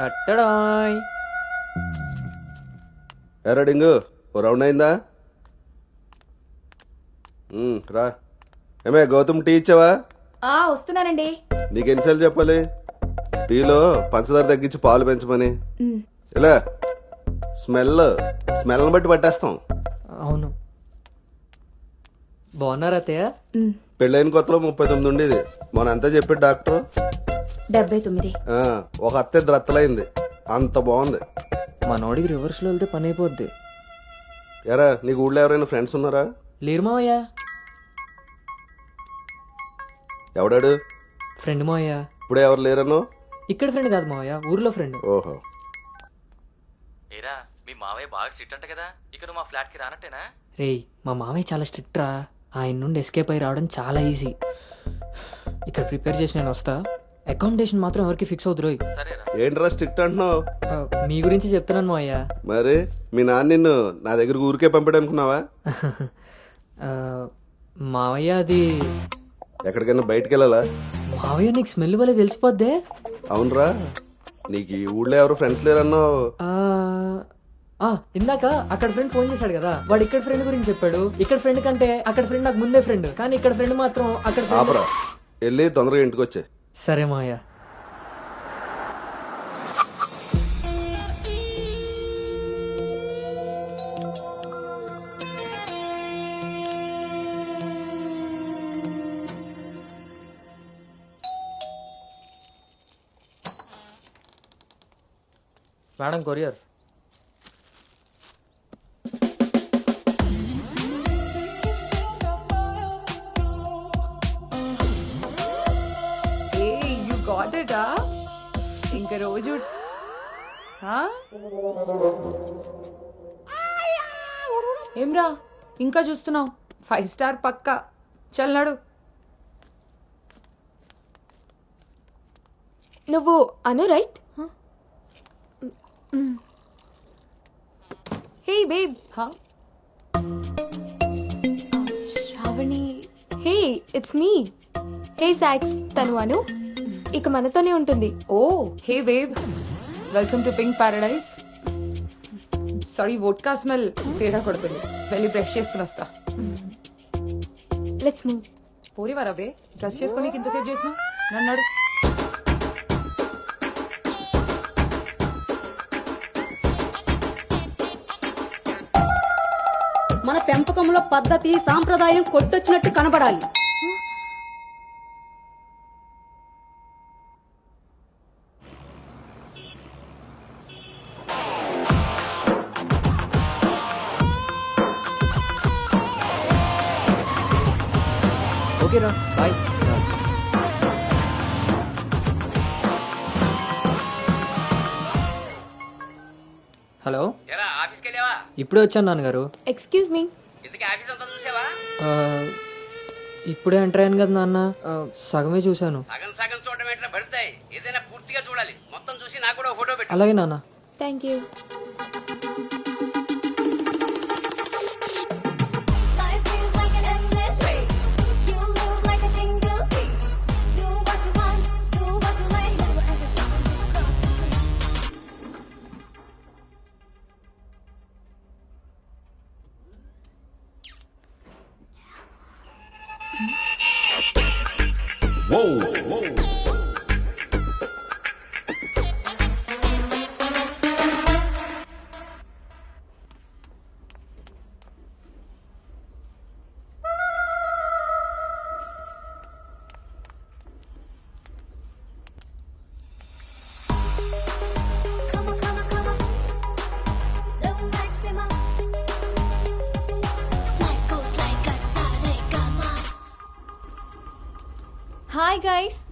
కట్టడాయ్ ఎరా డింగు ఓ రౌండ్ అయిందా? ఉమ్, రా. ఏమే గౌతమ్ టీ ఇచ్చావా? ఆ వస్తున్నానండి. నీకు ఎన్నిసార్లు చెప్పాలి? టీలో పంచదార తగ్గించి పాలు పెంచమని. ఇలా స్మెల్ స్మెల్ని బట్టి పట్టేస్తాం. అవును. బాగున్నారా అత్తయ్య? పెళ్ళైన కొత్తలో ముప్పై తొమ్మిది ఉండేది. మొన్న అంతా చెప్పాడు డాక్టర్. డెబ్బై తొమ్మిది. ఆ, ఒక అత్త ఇద్దరు అత్తలైంది అంత బాగుంది. మనోడికి రివర్స్లో వెళ్తే పని అయిపోద్ది ఎరా నీకు ఊళ్ళో ఎవరైనా ఫ్రెండ్స్ ఉన్నారా? లేరు మావయ్య. ఎవడాడు? ఫ్రెండ్ మావయ్య. ఇప్పుడే ఎవరు లేరనో ఇక్కడ ఫ్రెండ్ కాదు మావయ్య ఊర్లో ఫ్రెండ్ ఓహో. ఏరా మీ మావయ్య బాగా స్ట్రిక్ట్ అంట కదా ఇక నువ్వు మా ఫ్లాట్కి రానట్టేనా? రేయ్ మా మావయ్య చాలా స్ట్రిక్ట్ రా. ఆయన నుండి ఎస్కేప్ అయి రావడం చాలా ఈజీ ఇక్కడ ప్రిపేర్ చేసి నేను వస్తా. అకామిడేషన్ మాత్రం ఎవరికి ఫిక్స్ అవుతురోయ్ సరేరా ఏంట్రా స్ట్రిక్ట్ అంటున్నావు? మీ గురించి చెప్తున్నాను మావయ్య. మరి మీ నాన్న నిన్ను నా దగ్గరకు ఊరికే పంపాడు అనుకున్నావా ఆ, మావయ్య అది ఎక్కడికైనా బయటికి వెళ్ళాలా మావయ్య నీకు స్మెల్ వల్ల తెలిసిపోద్దే. అవునరా నీకు ఈ ఊళ్ళో ఎవరు ఫ్రెండ్స్ లేరన్నావు. ఇందాక అక్కడ ఫ్రెండ్ ఫోన్ చేశాడు కదా వాడు ఇక్కడ ఫ్రెండ్ గురించి చెప్పాడు. ఇక్కడ ఫ్రెండ్ కంటే అక్కడ ఫ్రెండ్ నాకు ముందే ఫ్రెండ్ కానీ ఇక్కడ ఫ్రెండ్ మాత్రం అక్కడ వెళ్ళి తొందరగా ఇంటికి వచ్చే సరే మాయా మేడం కొరియర్. ఏమ్రా ఇంకా చూస్తున్నావు? ఫైవ్ స్టార్ పక్కా. చల్లాడు నువ్వు అను రైట్? హే? బేబ్. హా? Shravani. Hey it's me. Hey socks. తను అను. ఇక మనతోనే ఉంటుంది. ఓ hey wave welcome to pink paradise sorry vodka smell తేడా కొడుతుంది. వెళ్ళి బ్రష్ చేసుకుని వస్తా. లెట్స్ మూవ్ పోరివారా బే? డ్రెస్ చేసుకొని ఇంతసేపు చేసిన? నన్నాడు మన పెంపకంలో పద్ధతి సాంప్రదాయం కొట్టొచ్చినట్టు కనబడాలి. ఓకేరా. Bye hello? ఎరా ఆఫీస్కి వెళ్ళావా? ఇప్పుడే వచ్చాను నాన్నగారు. ఎక్స్క్యూజ్ మీ ఇంతకీ ఆఫీస్ అంతా చూసావా? ఆ, ఇప్పుడే ఎంటర్ అయ్యాను కదా నాన్న. సగమే చూశాను. సగం సగం చూడడం ఏంటో పడతాయి ఏదైనా పూర్తిగా చూడాలి. మొత్తం చూసి నాకు కూడా ఫోటో పెట్టు. అలాగే నాన్న. Thank you Whoa. Whoa. Guys,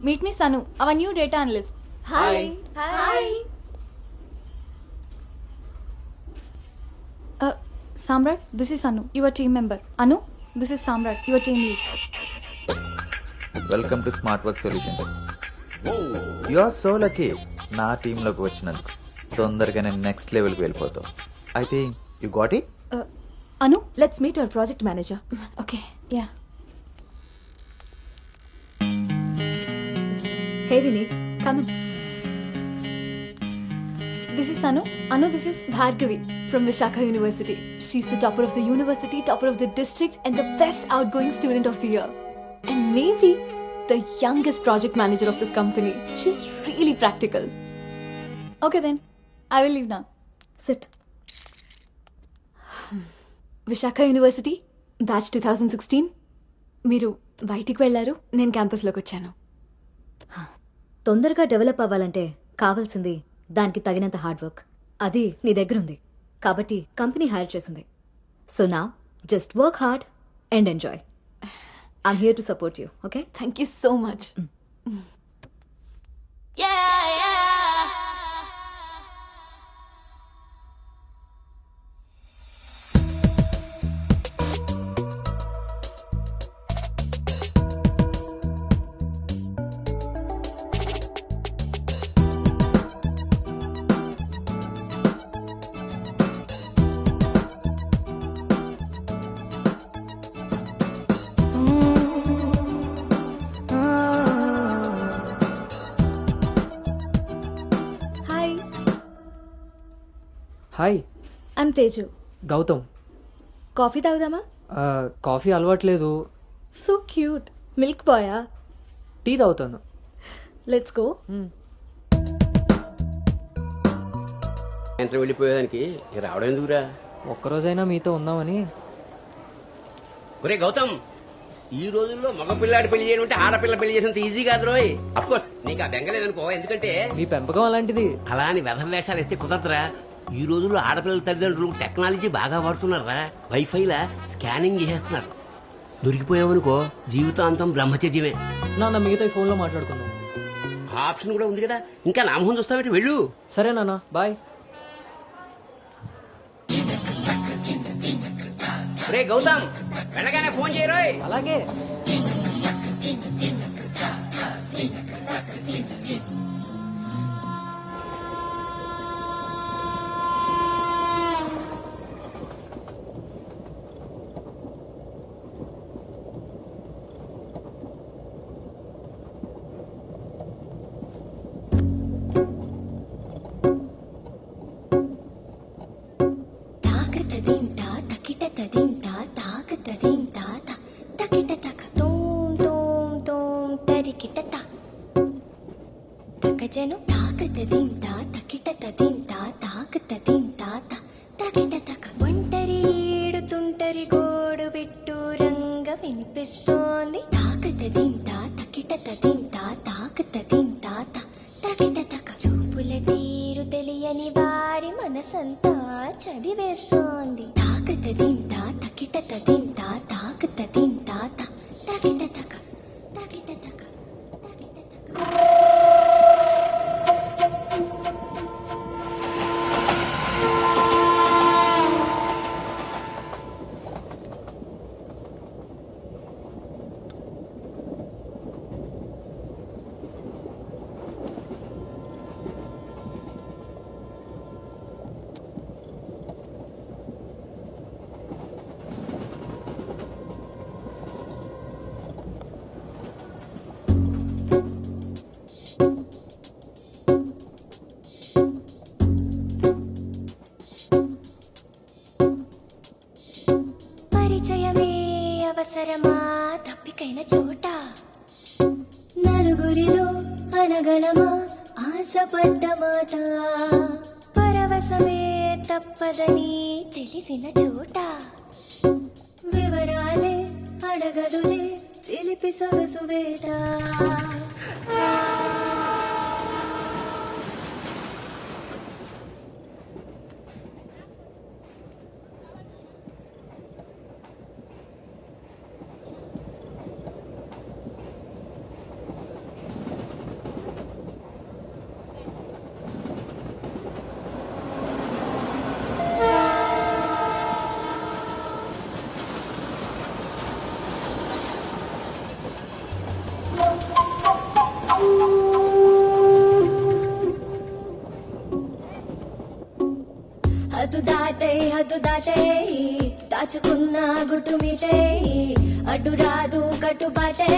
meet me Sanu, our new data analyst. Hi hi Uh, Samrat, this is Anu, your team member. Anu, this is Samrat, your team lead. Welcome to smart work solutions you are so lucky నా టీంలోకి వచ్చినందుకు తొందరగానే next లెవెల్కి వెళ్ళిపోతావు I think you got it Uh, Anu, let's meet our project manager. Okay Yeah. Hey Vineeth come this is Anu Anu this is Bhargavi from Vishakha University. She's the topper of the university, topper of the district, and the best outgoing student of the year. And maybe the youngest project manager of this company. She's really practical. Okay then I will leave నా seat Visakha university batch two thousand sixteen మీరు బయటికి వెళ్ళారు నేను క్యాంపస్లోకి వచ్చాను తొందరగా develop అవ్వాలంటే కావాల్సింది దానికి తగినంత హార్డ్ వర్క్. అది నీ దగ్గర ఉంది కాబట్టి కంపెనీ హైర్ చేసింది. సో నా just work hard and enjoy I'm here to support you okay thank you so much hi hi. I'm Teju. Gautam. Coffee తాగుదామా? Coffee అలవాట్లేదు. So cute. మిల్క్ బాయా? టీ తాగుతాను. Let's go. సాయంత్రం వెళ్ళిపోయేదానికి ఇక రావడం ఎందుకురా? ఒక్కరోజైనా మీతో ఉందామని. ఒరే గౌతమ్ ఈ రోజుల్లో మగ పిల్లాడి పెళ్ళి చేయడం అంటే ఆడపిల్ల పెళ్ళి చేసినంత ఈజీ కాదు రోయ్. అఫ్ కోర్స్ నీకు ఆ బెంగలేదనుకో ఎందుకంటే మీ పెంపకం అలాంటిది. అలా అని వెధ వేషాలు వేస్తే కుదరదురా. ఈ రోజుల్లో ఆడపిల్లల తల్లిదండ్రులు టెక్నాలజీ బాగా వాడుతున్నారా వైఫైలా స్కానింగ్ చేసేస్తున్నారు. దొరికిపోయావనుకో జీవితాంతం బ్రహ్మచర్యమే. నాన్న మిగతా ఫోన్లో మాట్లాడుకుందాం. ఆప్షన్ కూడా ఉంది కదా. ఇంకా నామహం చూస్తావేంటి వెళ్ళు. సరే నాన్న బాయ్. రే గౌతమ్ వెళ్ళగానే ఫోన్ చేయరోయ్ అలాగే. తాకతదింతా తకిటతదింతా తాకతదింతా త తకిట తక ఒంటరి ఏడుతుంటరి గోడు పెట్టు రంగ వినిపిస్తూ అవసరమా? తప్పికైన చోట. నలుగురిలో అనగలమా? ఆశపడ్డ మాట. పరవశమే తప్పదని తెలిసిన చోట. వివరాలే అడగదులే చిలిపి సొగసు వేట. హద్దు దాచుకున్న గుట్టు మీటే అడ్డు రాదు కట్టుబాటే